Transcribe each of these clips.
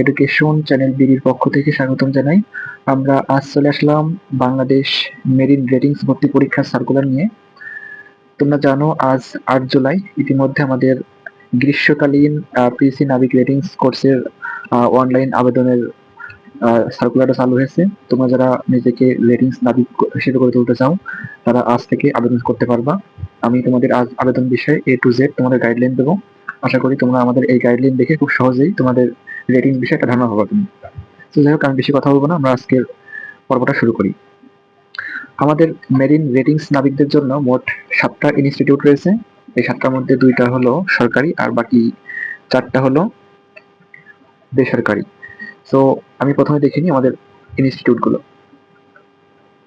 Education channel বিডির পক্ষ থেকে স্বাগতম জানাই। আমরা আজ চলে আসলাম বাংলাদেশ মেরিন রেটিংস ভর্তি পরীক্ষার সার্কুলার নিয়ে। তোমরা জানো, আজ আট জুলাই, ইতিমধ্যে আমাদের গ্রীষ্মকালীন পিসি নাবিক রেটিংস কোর্সের অনলাইন আবেদনের সার্কুলারটা চালু হয়েছে। তোমরা যারা নিজেকে রেটিংস নাবিক হিসেবে করে তুলতে চাও, তারা আজ থেকে আবেদন করতে পারবা। আমি তোমাদের আজ আবেদন বিষয়ে এ টু জেড তোমাদের গাইডলাইন দেবো। আশা করি তোমরা আমাদের এই গাইডলাইন দেখে খুব সহজেই তোমাদের রেটিং বিষয়ে একটা ধারণা পাবা তুমি তো যাই হোক, আমি বেশি কথা বলব না, আমরা আজকের পর্বটা শুরু করি। আমাদের মেরিন রেটিংস নাবিকদের জন্য মোট সাতটা ইনস্টিটিউট রয়েছে। এই সাতটার মধ্যে দুইটা হলো সরকারি আর বাকি চারটা হলো বেসরকারি। তো আমি প্রথমে দেখিনি আমাদের ইনস্টিটিউটগুলো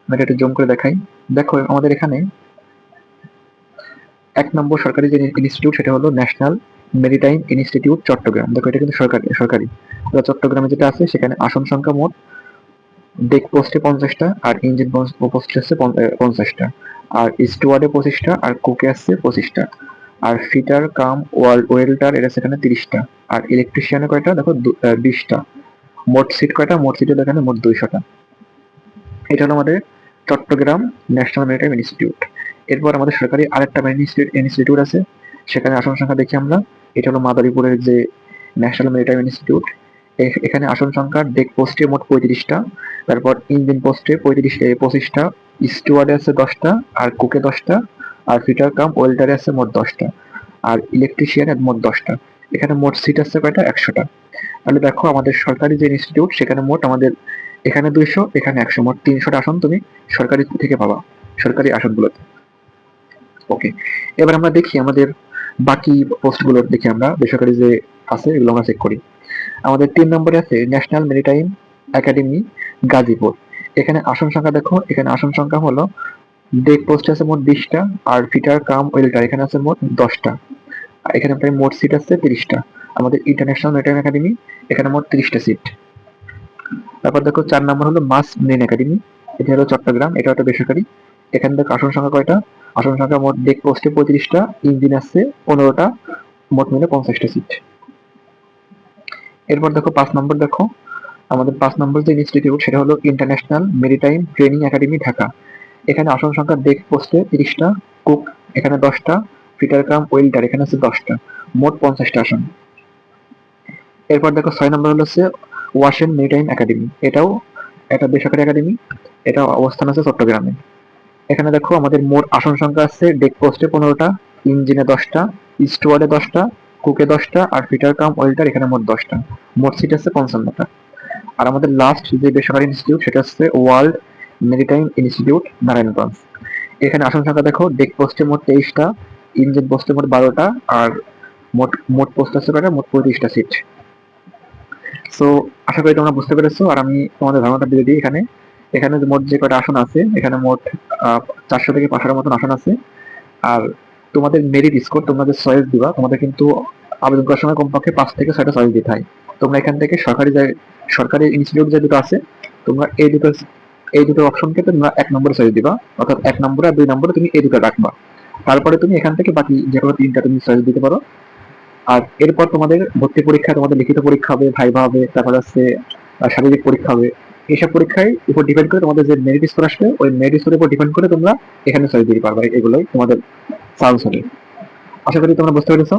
আমি একটু জম করে দেখাই। দেখো, আমাদের এখানে এক নম্বর সরকারি যে ইনস্টিটিউট সেটা হলো ন্যাশনাল মেরিটাইম ইনস্টিটিউট চট্টগ্রাম। দেখো, এটা কিন্তু সরকারি সরকারি। চট্টগ্রামে যেটা আছে, সেখানে আসন সংখ্যা মোট ডেক পোস্টে পঞ্চাশটা, আর ইঞ্জিন পোস্টে আছে পঞ্চাশটা। আর স্টুয়ার্ডে পঁচিশটা, আর কুকে আসছে পঁচিশটা। আর ফিটার, কাম, ওয়াল ওয়েল্টার এটা সেখানে তিরিশটা। আর ইলেকট্রিশিয়ানে কয়টা? দেখো বিশটা। মোট সিট কয়টা? মোট সিটের এখানে মোট দুইশোটা। এটা হলো আমাদের চট্টগ্রাম ন্যাশনাল মেরিটাইম ইনস্টিটিউট। এরপর আমাদের সরকারি আরেকটা ইনস্টিটিউট আছে। সেখানে আসন সংখ্যা দেখি আমরা। এটা হলো মাদারীপুরের যে ন্যাশনাল মেরিটাইম ইনস্টিটিউট এখানে আসন সংখ্যা ডেক পোস্টে মোট পঁয়ত্রিশটা, তারপর ইঞ্জিন পোস্টে পঁয়ত্রিশ পঁচিশটা স্টুয়ার্ডে আছে দশটা, আর কুকে দশটা, আর ফিটার কাম ওয়েল্টারে আছে মোট দশটা, আর ইলেকট্রিশিয়ান মোট দশটা। এখানে মোট সিট আছে কয়টা? একশোটা। তাহলে দেখো, আমাদের সরকারি যে ইনস্টিটিউট সেখানে মোট আমাদের এখানে দুইশো, এখানে একশো। মোট তিনশোটা আসন তুমি সরকারি থেকে পাবা, সরকারি আসনগুলোতে। ওকে এবার আমরা দেখি আমাদের বাকি পোস্টগুলো দেখি আমরা বেসরকারি যে আছে, এগুলো আমরা চেক করি। আমাদের তিন নম্বরে আছে ন্যাশনাল মেরিটাইম একাডেমি গাজীপুর। এখানে আসন সংখ্যা দেখো, এখানে আসন সংখ্যা হলো ডেক পোস্ট আছে মোট বিশটা, আর ফিটার কাম ওয়েলটার এখানে আছে মোট দশটা। এখানে প্রায় মোট সিট আছে তিরিশটা। আমাদের ইন্টারন্যাশনাল মেরিটাইম একাডেমি এখানে মোট তিরিশটা সিট তারপর দেখো চার নম্বর হলো মাস মেরিন একাডেমি এটা হলো চট্টগ্রাম এটা একটা বেসরকারি। এখানে দেখো আসন সংখ্যা কয়টা? আসন সংখ্যা মোট ডেক পোস্টে পঁয়ত্রিশটা, ইঞ্জিন আসছে পনেরোটা, মোট মিলে পঞ্চাশটা সিট এরপর দেখো পাঁচ নম্বর দেখো। আমাদের পাঁচ নম্বর যে ইনস্টিটিউট সেটা হলো International Maritime Training Academy Dhaka. এখানে আসন সংখ্যা ডেক পোস্টে তিরিশটা কুক এখানে দশটা ফিটার কাম ওয়েল্টার এখানে আছে দশটা, মোট পঞ্চাশটা আসন। এরপর দেখো ছয় নম্বর হলো হচ্ছে ওয়াশেন মেরিটাইম একাডেমি এটাও একটা বেসরকারি একাডেমি এটা অবস্থান আছে চট্টগ্রামে। এখানে দেখো আমাদের মোট আসন সংখ্যা আছে ডেক পোস্টে পনেরোটা ইঞ্জিনে দশটা স্টুয়ার্ডে দশটা কুকে দশটা, আর ফিটার কাম ওয়েল্টার এখানে মোট দশটা। মোট সিট আছে পঞ্চান্নটা। আর আমাদের লাস্ট যে বেসরকারি ইনস্টিটিউট সেটা হচ্ছে ওয়ার্ল্ড মেরিটাইম ইনস্টিটিউট নারায়ণগঞ্জ। এখানে আসন সংখ্যা দেখো ডেক পোস্টে মোট তেইশটা ইঞ্জিন পোস্টে মোট বারোটা, আর মোট মোট পোস্ট আছে কয়টা? মোট পঁয়ত্রিশটা সিট সো আশা করি তোমরা বুঝতে পেরেছ, আর আমি তোমাদের ধারণাটা দিয়ে দিই এখানে। এখানে মোট যে কয়টা আসন আছে, এখানে মোট চারশো থেকে পাঁচশোর মতন আসন আছে। আর তোমাদের মেরিট স্কোর তোমরা যে চয়েস দিবা, তোমাদের কিন্তু আবেদন করার সময় কমপক্ষে পাঁচ থেকে ছয়টা চয়েস দিতে হয়। তোমরা এখান থেকে সরকারি যে, সরকারি ইনস্টিটিউট যে দুটো আছে, তোমরা এই দুটো এই দুটো অপশনকে তোমরা এক নম্বরে চয়েস দিবা। অর্থাৎ এক নম্বরে আর দুই নম্বরে তুমি এই দুটো রাখবা। তারপরে তুমি এখান থেকে বাকি যে কোনো তিনটা তুমি চয়েস দিতে পারো। আর এরপর তোমাদের ভর্তি পরীক্ষা, তোমাদের লিখিত পরীক্ষা হবে ভাইভা হবে, তারপর হচ্ছে শারীরিক পরীক্ষা হবে। এইসব পরীক্ষায় উপর ডিপেন্ড করে তোমাদের যে মেরিট স্কোর আসবে, ওই মেরিট স্কোরের উপর ডিপেন্ড করে তোমরা এখানে চয়েস দিতে পারবে, এগুলোই তোমাদের চান্স হবে আশা করি তোমরা বুঝতে পেরেছ।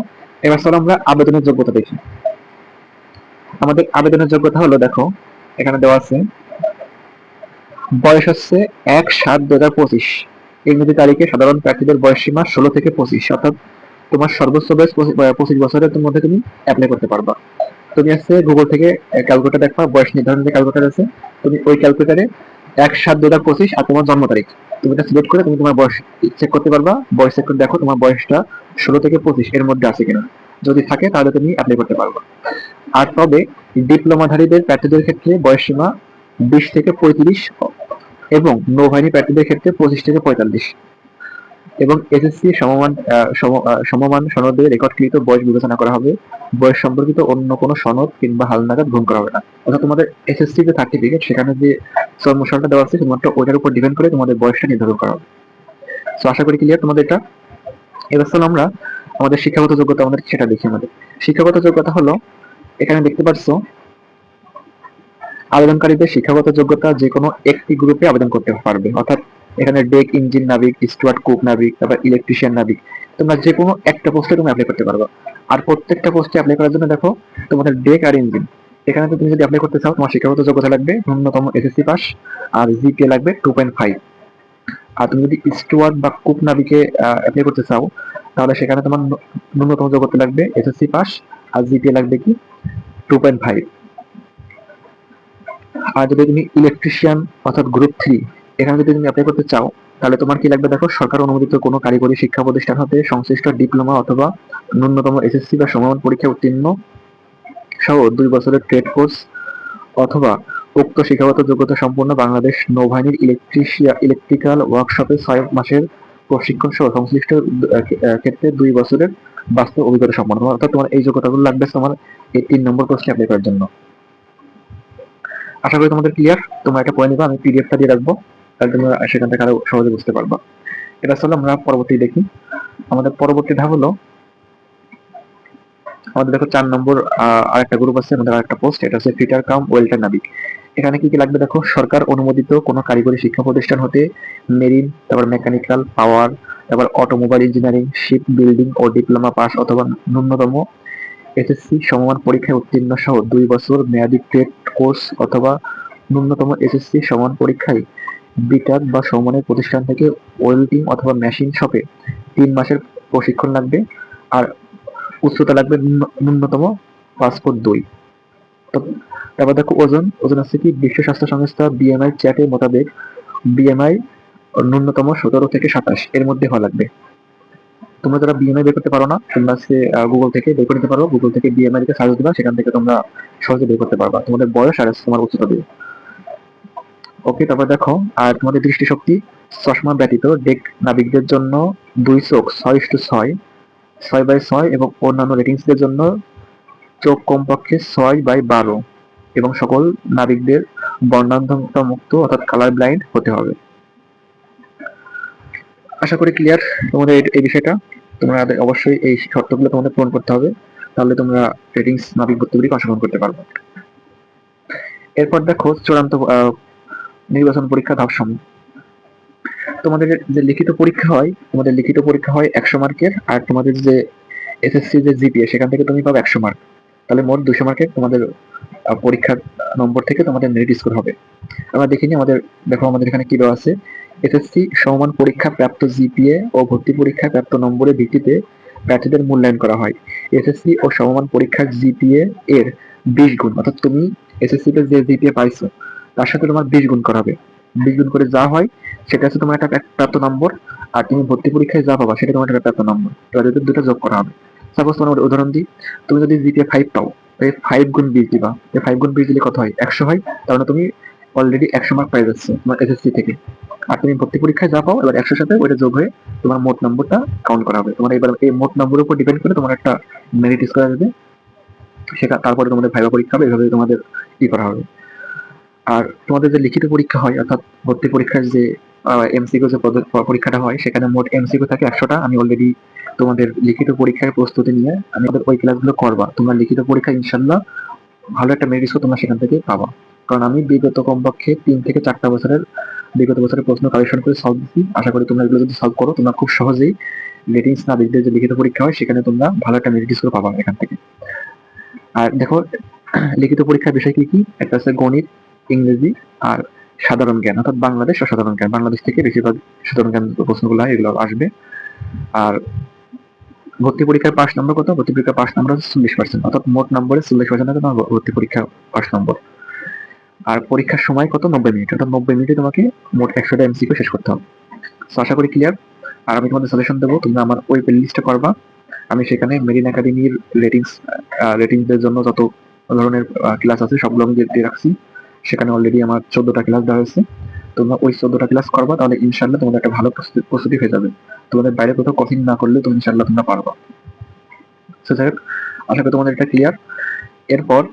এবার চলো আমরা আবেদনের যোগ্যতা দেখি। আমাদের আবেদনের যোগ্যতা হলো, দেখো, এখানে দেওয়া আছে, বয়স হচ্ছে এক সাত দু হাজার পঁচিশ। ইংরেজি তারিখে সাধারণ প্রার্থীদের বয়স সীমা ষোলো থেকে পঁচিশ, অর্থাৎ তোমার সর্বোচ্চ বয়স পঁচিশ বছরের মধ্যে তুমি অ্যাপ্লাই করতে পারবা। তুমি আছে গুগল থেকে ক্যালকুলেটার দেখবা, বয়স নির্ধারণ যে ক্যালকুলেটার আছে, তুমি ওই ক্যালকুলেটারে এক সাত দু হাজার পঁচিশ আর তোমার জন্ম তারিখ। তুমি এটা সিলেক্ট করে তুমি তোমার বয়স চেক করতে পারবা বয়স চেক করে দেখো তোমার বয়সটা ষোলো থেকে পঁচিশ, এর মধ্যে আছে কিনা। যদি থাকে তাহলে তুমি অ্যাপ্লাই করতে পারবা। আর তবে ডিপ্লোমাধারীদের প্রার্থীদের ক্ষেত্রে বয়স সীমা বিশ থেকে পঁয়ত্রিশ এবং নৌবাহিনী প্রার্থীদের ক্ষেত্রে পঁচিশ থেকে পঁয়তাল্লিশ। এবং এসএসসি সমমান সমমান সনদে রেকর্ডকৃত বয়স বিবেচনা করা হবে। বয়স সম্পর্কিত অন্য কোনো সনদ কিংবা হালনাগাদ গ্রহণ করা হবে না। অর্থাৎ তোমাদের এসএসসি যে সার্টিফিকেট সেখানে যে জন্মসালটা দেওয়া আছে, শুধুমাত্র ওইটার উপর ডিপেন্ড করে তোমাদের বয়সটা নির্ধারণ করা হবে। তো আশা করি ক্লিয়ার তোমাদের এটা? এবার চলো আমরা আমাদের শিক্ষাগত যোগ্যতা আমাদের সেটা দেখি আমাদের। শিক্ষাগত যোগ্যতা হলো, এখানে দেখতে পাচ্ছ আবেদনকারীদের শিক্ষাগত যোগ্যতা যে কোনো একটি গ্রুপে আবেদন করতে পারবে। অর্থাৎ এখানে ডেক ইঞ্জিন নাবিক, স্টুয়ার্ট কুক নাবিক, তারপর ইলেকট্রিশিয়ান নাবিক। তোমরা যে কোনো একটা পোস্টে তুমি অ্যাপ্লাই করতে পারবে। আর প্রত্যেকটা পোস্টে অ্যাপ্লাই করার জন্য দেখো, তোমাদের ডেক আর ইঞ্জিন। এখানে তুমি যদি অ্যাপ্লাই করতে চাও, তোমার শিক্ষাগত যোগ্যতা লাগবে, ন্যূনতম এসএসসি পাস আর জিপিএ লাগবে টু পয়েন্ট ফাইভ আর তুমি যদি স্টুয়ার্ট বা কুক নাবিকে অ্যাপ্লাই করতে চাও, তাহলে সেখানে তোমার ন্যূনতম যোগ্যতা লাগবে এসএসসি পাস আর জিপিএ লাগবে কি? টু পয়েন্ট ফাইভ আর যদি তুমি ইলেকট্রিশিয়ান অর্থাৎ গ্রুপ থ্রি এখানে যদি তুমি অ্যাপ্লাই করতে চাও, তাহলে তোমার কি লাগবে দেখো, সরকার অনুমোদিত কোনো কারিগরি শিক্ষা প্রতিষ্ঠান হতে সংশ্লিষ্ট ডিপ্লোমা অথবা ন্যূনতম এসএসসি বা সমমান পরীক্ষা উত্তীর্ণ সহ দুই বছরের ট্রেড কোর্স অথবা উক্ত শিক্ষাগত যোগ্যতা সম্পন্ন বাংলাদেশ নৌবাহিনীর ইলেকট্রিশিয়া ইলেকট্রিক্যাল ওয়ার্কশপে ছয় মাসের প্রশিক্ষণ সহ সংশ্লিষ্ট ক্ষেত্রে দুই বছরের বাস্তব অভিজ্ঞতা সম্পন্ন। অর্থাৎ তোমার এই যোগ্যতাগুলো লাগবে তোমার এই তিন নম্বর প্রশ্নে অ্যাপ্লাই করার জন্য। আশা করি তোমাদের ক্লিয়ার তোমরা এটা পড়ে নিবা, আমি পিডিএফটা দিয়ে রাখব। তাহলে তোমরা সেখান থেকে আরও সহজে বুঝতে পারবা। এটা চলো আমরা পরবর্তী দেখি। আমাদের পরবর্তী ধাপ হলো, আমাদের দেখো চার নম্বর আরেকটা গ্রুপ আছে, আমাদের আরেকটা পোস্ট এটা হচ্ছে ফিটার কাম ওয়েল্টার নাবিক এখানে কি কি লাগবে দেখো? সরকার অনুমোদিত কোনো কারিগরি শিক্ষা প্রতিষ্ঠান হতে মেরিন তারপর মেকানিক্যাল পাওয়ার তারপর অটোমোবাইল ইঞ্জিনিয়ারিং শিপ বিল্ডিং ও ডিপ্লোমা পাস অথবা ন্যূনতম এসএসসি সমমান পরীক্ষায় উত্তীর্ণ সহ দুই বছর মেয়াদী ট্রেড কোর্স অথবা ন্যূনতম এসএসসি সমান পরীক্ষায় বিটাক বা সমমানের প্রতিষ্ঠান থেকে ওয়েল্ডিং অথবা মেশিন শপে তিন মাসের প্রশিক্ষণ লাগবে আর উচ্চতা লাগবে ন্যূন- ন্যূনতম পাসপোর্ট দুই। তো তারপর দেখো ওজন ওজন আছে কি? বিশ্ব স্বাস্থ্য সংস্থা বিএমআই চ্যাটের মোতাবেক বিএমআই ন্যূনতম সতেরো থেকে সাতাশ এর মধ্যে হওয়া লাগবে। তোমরা যারা বিএমআই বের করতে পারো না, তোমরা হচ্ছে গুগল থেকে বের করতে পারো। গুগল থেকে বিএমআই সার্চ দিবা, সেখান থেকে তোমরা সহজে বের করতে পারবা। তোমাদের বয়স আর তোমার উচ্চতা দিয়ে। ওকে, তারপর দেখো, আর তোমাদের দৃষ্টিশক্তি চশমা ব্যতীত ডেক নাবিকদের জন্য দুই চোখ, ছয় ইস্টু ছয় ছয় বাই ছয় এবং অন্যান্য রেটিংসদের জন্য চোখ কমপক্ষে ছয় বাই বারো এবং সকল নাবিকদের বর্ণান্ধতা মুক্ত অর্থাৎ কালার ব্লাইন্ড হতে হবে। আশা করি ক্লিয়ার তোমাদের এই- বিষয়টা। তোমরা অবশ্যই এই শর্তগুলো তোমাদের পূরণ করতে হবে, তাহলে তোমরা রেটিংস নাবিক ভর্তি পরীক্ষা অংশগ্রহণ করতে পারবে। এরপর দেখো চূড়ান্ত নির্বাচন পরীক্ষা ধাপ সমূহ তোমাদের যে লিখিত পরীক্ষা হয়, তোমাদের লিখিত পরীক্ষা হয় একশো মার্কের, আর তোমাদের যে এসএসসি যে জিপিএ সেখান থেকে তুমি পাবে একশো মার্ক। তাহলে মোট দুশো মার্কের তোমাদের পরীক্ষার নম্বর থেকে তোমাদের মেরিট স্কোর হবে। আমরা দেখিনি আমাদের, দেখো আমাদের এখানে কি দেওয়া আছে? এসএসসি সমমান পরীক্ষা প্রাপ্ত জিপিএ ও ভর্তি পরীক্ষা প্রাপ্ত নম্বরের ভিত্তিতে প্রার্থীদের মূল্যায়ন করা হয়। এসএসসি ও সমমান পরীক্ষার জিপিএ এর বিশ গুণ, অর্থাৎ তুমি এসএসসি তে যে জিপিএ পাইছো তার সাথে তোমার বিশ গুণ করা হবে। বিশ গুণ করে যা হয়, সেটা হচ্ছে তোমার একটা প্রাপ- প্রাপ্ত নম্বর, আর তুমি ভর্তি পরীক্ষায় যা পাবা, সেটা তোমার একটা প্রাপ্ত নম্বর। এবার এদের দুটো যোগ করা হবে সাপোজ তোমার উদাহরণ দিই, তুমি যদি জিপিএ ফাইভ পাও, এই ফাইভ গুণ বিশ দিবা। এই ফাইভ গুণ বিশ দিলে কত হয়? একশো হয় তাহলে তুমি অলরেডি একশো মার্ক পাই যাচ্ছে, তোমার এসএসসি থেকে। আর তুমি ভর্তি পরীক্ষায় যা পাও, এবার একশোর সাথে ওইটা যোগ হয়ে তোমার মোট নম্বরটা কাউন্ট করা হবে। তোমার এবার এই মোট নম্বরের উপর ডিপেন্ড করে তোমার একটা মেরিট স্কোর আসবে, সেটা তারপরে তোমাদের ভাইবা পরীক্ষা হবে, এভাবে তোমাদের ই করা হবে। আর তোমাদের যে লিখিত পরীক্ষা হয়, অর্থাৎ ভর্তি পরীক্ষার যে এমসিকিউ যে পরীক্ষাটা হয়, সেখানে মোট এমসিকিউ থাকে একশোটা। আমি অলরেডি তোমাদের লিখিত পরীক্ষার প্রস্তুতি নিয়ে আমি ওই ক্লাসগুলো করবা। তোমরা লিখিত পরীক্ষা ইনশাল্লাহ ভালো একটা মেরিট স্কোর তোমরা সেখান থেকে পাবা। কারণ আমি বিগত কমপক্ষে তিন থেকে চারটা বছরের, বিগত বছরের প্রশ্ন কালেকশন করে সলভ দিচ্ছি আশা করি তোমরা এগুলো যদি সলভ করো, তোমরা খুব সহজেই রেটিংস না দেখবে যে লিখিত পরীক্ষা হয়, সেখানে তোমরা ভালো একটা মেরিট স্কোর পাবা এখান থেকে। আর দেখো, লিখিত পরীক্ষার বিষয় কি কি? একটা হচ্ছে গণিত ইংরেজি আর সাধারণ জ্ঞান, অর্থাৎ বাংলাদেশ ও সাধারণ জ্ঞান। বাংলাদেশ থেকে বেশিরভাগ সাধারণ জ্ঞান প্রশ্নগুলো হয় এগুলো আসবে। আর ভর্তি পরীক্ষার পাস নম্বর কত? ভর্তি পরীক্ষার পাস নম্বর হচ্ছে চল্লিশ পার্সেন্ট অর্থাৎ মোট নম্বরে চল্লিশ পার্সেন্ট তোমার ভর্তি পরীক্ষা পাস নম্বর। আর পরীক্ষার সময় কত? নব্বই মিনিট, অর্থাৎ নব্বই মিনিটে তোমাকে মোট একশোটা এমসিকিউ শেষ করতে হবে। তো আশা করি ক্লিয়ার আর আমি তোমাদের সাজেশন দেবো, তোমরা আমার ওই লিস্টটা করবা। আমি সেখানে মেরিন একাডেমির রেটিংস রেটিংসদের জন্য যত ধরনের ক্লাস আছে সবগুলো আমি দিয়ে রাখছি। সেখানে অলরেডি আমার চোদ্দটা ক্লাস দেওয়া হয়েছে। তোমরা ওই চোদ্দটা ক্লাস করবা, তাহলে ইনশাল্লাহ তোমাদের একটা ভালো প্রস্তুতি- হয়ে যাবে। তোমাদের বাইরে কোথাও কঠিন না করলে তুমি ইনশাল্লাহ তোমরা পারবা। যাই হোক, আশা করি তোমাদের এটা ক্লিয়ার এরপর,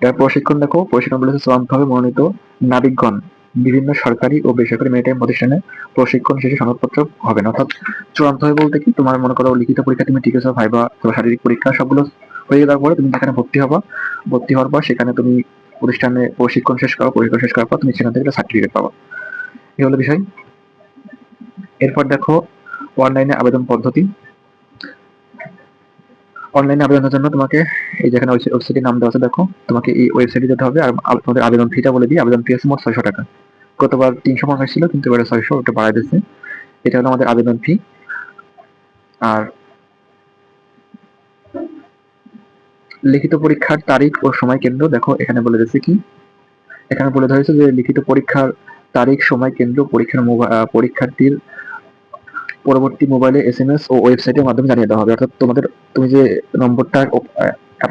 এর প্রশিক্ষণ দেখো, প্রশিক্ষণ বলেছে চূড়ান্তভাবে মনোনীত নাবিকগণ, বিভিন্ন সরকারি ও বেসরকারি মেরিটাইম প্রতিষ্ঠানে প্রশিক্ষণ শেষে সনদপত্র হবে না। অর্থাৎ চূড়ান্ত হবে বলতে কি, তোমার মনে করো লিখিত পরীক্ষা, তুমি ঠিক আছে, ভাইবা তোমার শারীরিক পরীক্ষা, সবগুলো হয়ে যাওয়ার পরে তুমি যেখানে ভর্তি হবা, ভর্তি হওয়ার পর সেখানে তুমি প্রতিষ্ঠানে প্রশিক্ষণ শেষ করো, প্রশিক্ষণ শেষ করার পর তুমি সেখান থেকে সার্টিফিকেট পাবো। এই হলো বিষয়। এরপর দেখো অনলাইনে আবেদন পদ্ধতি। অনলাইনে আবেদনের জন্য তোমাকে এই যেখানে ওয়েবসাইটের নাম দেওয়া আছে, দেখো, তোমাকে এই ওয়েবসাইটে যেতে হবে। আর তোমাদের আবেদন ফিটা বলে দিই, আবেদন ফি আছে মোট ছয়শো টাকা। গতবার তিনশো পঞ্চাশ ছিল, কিন্তু এবারে ছয়শো, ওটা বাড়াই দিচ্ছে এটা হলো আমাদের আবেদন ফি আর লিখিত পরীক্ষার তারিখ ও সময় কেন্দ্র, দেখো, এখানে বলে দিয়েছে কি? এখানে বলে ধরেছে যে লিখিত পরীক্ষার তারিখ, সময় কেন্দ্র, পরীক্ষার পরীক্ষার্থীর পরবর্তী মোবাইলে এসএমএস ও ওয়েবসাইটের মাধ্যমে জানিয়ে দেওয়া হবে। অর্থাৎ তোমাদের, তুমি যে নম্বরটা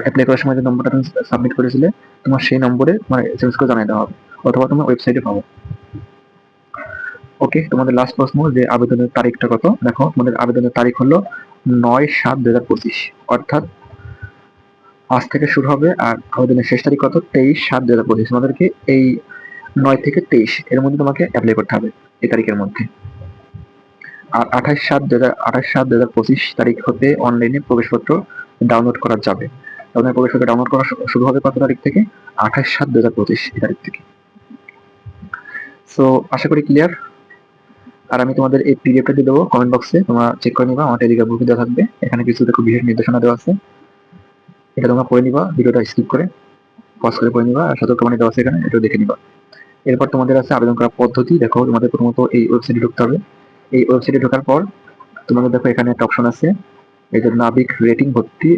অ্যাপ্লাই করার সময় যে নম্বরটা তুমি সাবমিট করেছিলে, তোমার সেই নম্বরে তোমার এস এম এস করে জানিয়ে দেওয়া হবে, অথবা তোমার ওয়েবসাইটে পাবো। ওকে তোমাদের লাস্ট প্রশ্ন যে আবেদনের তারিখটা কত? দেখো, তোমাদের আবেদনের তারিখ হলো নয় সাত দু হাজার পঁচিশ। অর্থাৎ আজ থেকে শুরু হবে, আর আবেদনের শেষ তারিখ কত? তেইশ সাত দুই হাজার পঁচিশ। তোমাদেরকে এই নয় থেকে তেইশ, এর মধ্যে তোমাকে অ্যাপ্লাই করতে হবে এই তারিখের মধ্যে। আর আঠাশ সাত দু হাজার, আঠাশ সাত দু হাজার পঁচিশ তারিখ হতে অনলাইনে প্রবেশপত্র ডাউনলোড করা যাবে। আপনার প্রবেশপত্র ডাউনলোড করা শুরু হবে কত তারিখ থেকে? আঠাশ সাত দু হাজার পঁচিশ এই তারিখ থেকে। সো আশা করি ক্লিয়ার আর আমি তোমাদের এই পিডিএফটা দিয়ে দেবো কমেন্ট বক্সে তোমরা চেক করে নিবা, আমার টেলিগ্রাম গ্রুপে দেওয়া থাকবে। এখানে কিছু দেখো বিশেষ নির্দেশনা দেওয়া আছে। এটা তোমরা পড়ে নিবা, ভিডিওটা স্কিপ করে পজ করে পড়ে নিবা, আর সতর্কবাণী দেওয়া আছে এখানে, এটাও দেখে নিবা। এরপর তোমাদের আছে আবেদন করার পদ্ধতি, দেখো তোমাদের প্রথমত এই ওয়েবসাইটে ঢুকতে হবে। এই ওয়েবসাইটে ঢোকার পর তোমাদের দেখো এখানে একটা অপশন আছে, এই যে নাবিক রেটিং ভর্তি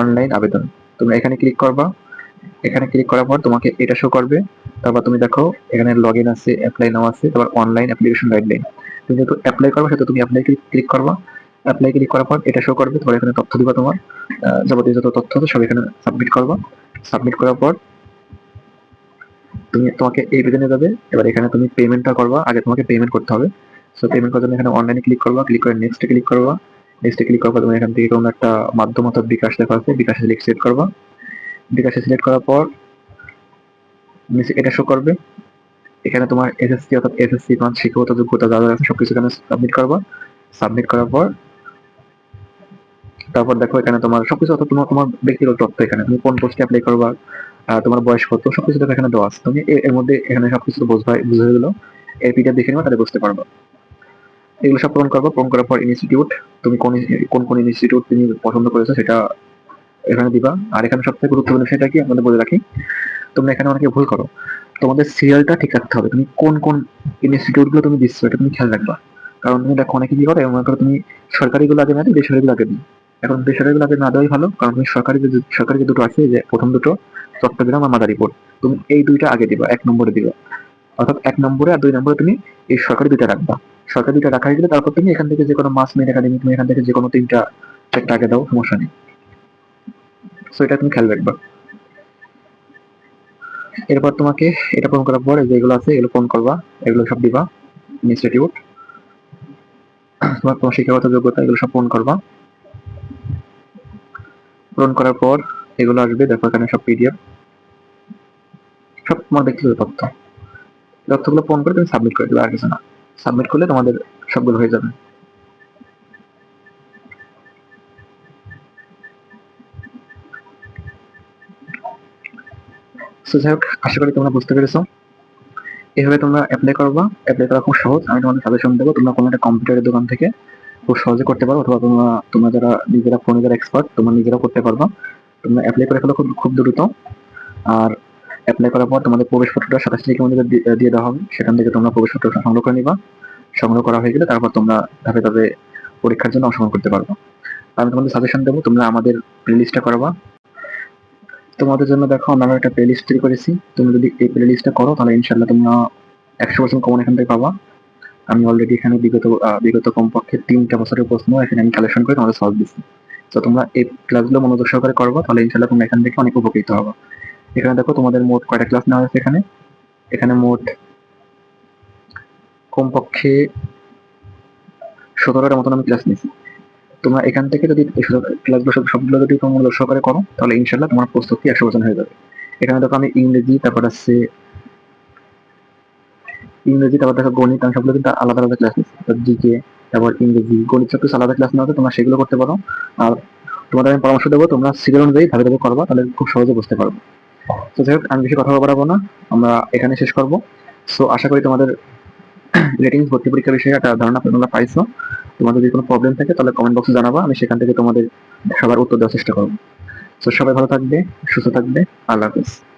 অনলাইন আবেদন। তোমরা এখানে ক্লিক করবা, এখানে ক্লিক করার পর তোমাকে এটা শো করবে। তারপর তুমি দেখো এখানে লগ ইন আছে অ্যাপ্লাই নাও আছে, তারপর অনলাইন অ্যাপ্লিকেশন গাইডলাইন তুমি যেহেতু অ্যাপ্লাই করবে সেটা তুমি অ্যাপ্লাই ক্লিক করবা। অ্যাপ্লাই ক্লিক করার পর এটা শো করবে, তোমার এখানে তথ্য দিবা তোমার যাবতীয় যত তথ্য আছে সব এখানে সাবমিট করবা। সাবমিট করার পর তুমি তোমাকে এই পেজে যাবে, এবার এখানে তুমি পেমেন্টটা করবা, আগে তোমাকে পেমেন্ট করতে হবে। সো পেমেন্ট করার জন্য এখানে অনলাইনে ক্লিক করবা ক্লিক করে নেক্সটে ক্লিক করবা। নেক্সটে ক্লিক করার পর তুমি এখান থেকে কোনো একটা মাধ্যম অর্থাৎ বিকাশ দেখা আছে, বিকাশে সিলেক্ট করবা। বিকাশে সিলেক্ট করার পর নিচে এটা শো করবে। এখানে তোমার এসএসসি অর্থাৎ এসএসসি তোমার শিক্ষাগত যোগ্যতা যা সবকিছু এখানে সাবমিট করবা। সাবমিট করার পর তারপর দেখো এখানে তোমার সবকিছু অর্থাৎ তোমার তোমার ব্যক্তিগত তথ্য এখানে। তুমি কোন পোস্টে অ্যাপ্লাই করবা তোমার বয়স কত, সবকিছু দেখো এখানে দেওয়া আছে। তুমি এর মধ্যে এখানে সবকিছু বুঝবা বুঝে গেলো এই পিডিএফ দেখে নেবা, তাহলে বুঝতে পারবা। এগুলো সব পূরণ করবা পূরণ করার পর ইনস্টিটিউট তুমি কোন কোন কোন ইনস্টিটিউট তুমি পছন্দ করেছ সেটা এখানে দিবা। আর এখানে সবথেকে গুরুত্বপূর্ণ সেটা কি আমাদের বলে রাখি, তোমরা এখানে অনেকে ভুল করো। তোমাদের সিরিয়ালটা ঠিক রাখতে হবে। তুমি কোন কোন ইনস্টিটিউটগুলো তুমি দিচ্ছ, এটা তুমি খেয়াল রাখবা। কারণ তুমি দেখো অনেকে কি করে, মনে করো তুমি সরকারি গুলো আগে না বেসরকারি গুলো আগে দিই। এখন বেসরকারি গুলো না দেওয়াই ভালো, কারণ তুমি সরকারি সরকারি যে দুটো আছে, যে প্রথম দুটো, চট্টগ্রাম আর মাদারীপুর, তুমি এই দুইটা আগে দিবা, এক নম্বরে দিবা। অর্থাৎ এক নম্বরে আর দুই নম্বরে তুমি এই সরকারি দুইটা রাখবা। সরকারি দুইটা রাখা গেলে তারপর তুমি এখান থেকে যে কোনো মাস মেন একাডেমি তুমি এখান থেকে যে কোনো তিনটা, চারটা আগে দাও, সমস্যা নেই। সো এটা তুমি খেয়াল রাখবা। এরপর তোমাকে এটা পূরণ করার পর এই যে এগুলো আছে, এগুলো পূরণ করবা, এগুলো সব দিবা ইনস্টিটিউট তোমার তোমার শিক্ষাগত যোগ্যতা, এগুলো সব পূরণ করবা। পূরণ করার পর এগুলো আসবে দেখো এখানে সব পিডিএফ সব তোমার ব্যক্তিগত তথ্য। তথ্যগুলো পূরণ করে তুমি সাবমিট করে দেবে আর কিছু না। সাবমিট করলে তোমাদের সবগুলো হয়ে যাবে। So, যাই হোক আশা করি তোমরা বুঝতে পেরেছ। এভাবে তোমরা অ্যাপ্লাই করবা। অ্যাপ্লাই করা খুব সহজ। আমি তোমাদের সাজেশন দেবো তোমরা কোনো একটা কম্পিউটারের দোকান থেকে খুব সহজে করতে পারো অথবা তোমরা তোমরা যারা নিজেরা ফোনে যারা এক্সপার্ট তোমরা নিজেরা করতে পারবা। তোমরা অ্যাপ্লাই করে ফেলো খুব খুব দ্রুত। আর অ্যাপ্লাই করার পর তোমাদের প্রবেশপত্রটা সাতাশ তারিখের মধ্যে দিয়ে- দিয়ে দেওয়া হবে। সেখান থেকে তোমরা প্রবেশপত্রটা সংগ্রহ করে নিবা। সংগ্রহ করা হয়ে গেলে তারপর তোমরা ধাপে ধাপে পরীক্ষার জন্য অংশগ্রহণ করতে পারবা। আমি তোমাদের সাজেশন দেবো, তোমরা আমাদের প্লেলিস্টটা করবা। তোমাদের জন্য দেখো আমরা একটা প্লেলিস্ট তৈরি করেছি। তুমি যদি এই প্লেলিস্টটা করো, তাহলে ইনশাল্লাহ তোমরা একশো পার্সেন্ট কমন এখান থেকে পাবা। আমি অলরেডি এখানে বিগত বিগত কমপক্ষে তিনটা বছরের প্রশ্ন এখানে আমি কালেকশন করে তোমাদের সলভ দিচ্ছি তো তোমরা এই ক্লাসগুলো মনোযোগ সহকারে করবা, তাহলে ইনশাল্লাহ তোমরা এখান থেকে অনেক উপকৃত হবে। এখানে দেখো তোমাদের মোট কয়টা ক্লাস নেওয়া হয়েছে এখানে? এখানে মোট কমপক্ষে সতেরোটার মতন আমি ক্লাস নিয়েছি তোমরা এখান থেকে যদি ক্লাসগুলো সব, সবগুলো যদি তোমরা সহকারে করো, তাহলে ইনশাল্লাহ তোমার প্রস্তুতি একশো পার্সেন্ট হয়ে যাবে। এখানে দেখো আমি ইংরেজি, তারপর আছে ইংরেজি, তারপর দেখো গণিত আমি সবগুলো কিন্তু আলাদা আলাদা ক্লাস নিচ্ছি জিকে তারপর ইংরেজি, গণিত সব কিছু আলাদা ক্লাস নেওয়া তোমরা সেগুলো করতে পারো। আর তোমাদের আমি পরামর্শ দেবো, তোমরা সিরিয়াল অনুযায়ী ধাপে ধাপে করবা, তাহলে খুব সহজে বুঝতে পারবে। তো যাই হোক, আমি বেশি কথা বাড়াবো না, আমরা এখানে শেষ করব। সো আশা করি তোমাদের রেটিংস ভর্তি পরীক্ষা বিষয়ে একটা ধারণা তোমরা পাইছো। তোমাদের যদি কোনো প্রবলেম থাকে, তাহলে কমেন্ট বক্সে জানাবা, আমি সেখান থেকে তোমাদের সবার উত্তর দেওয়ার চেষ্টা করব। তো সবাই ভালো থাকবে, সুস্থ থাকবে, আল্লাহ হাফেজ।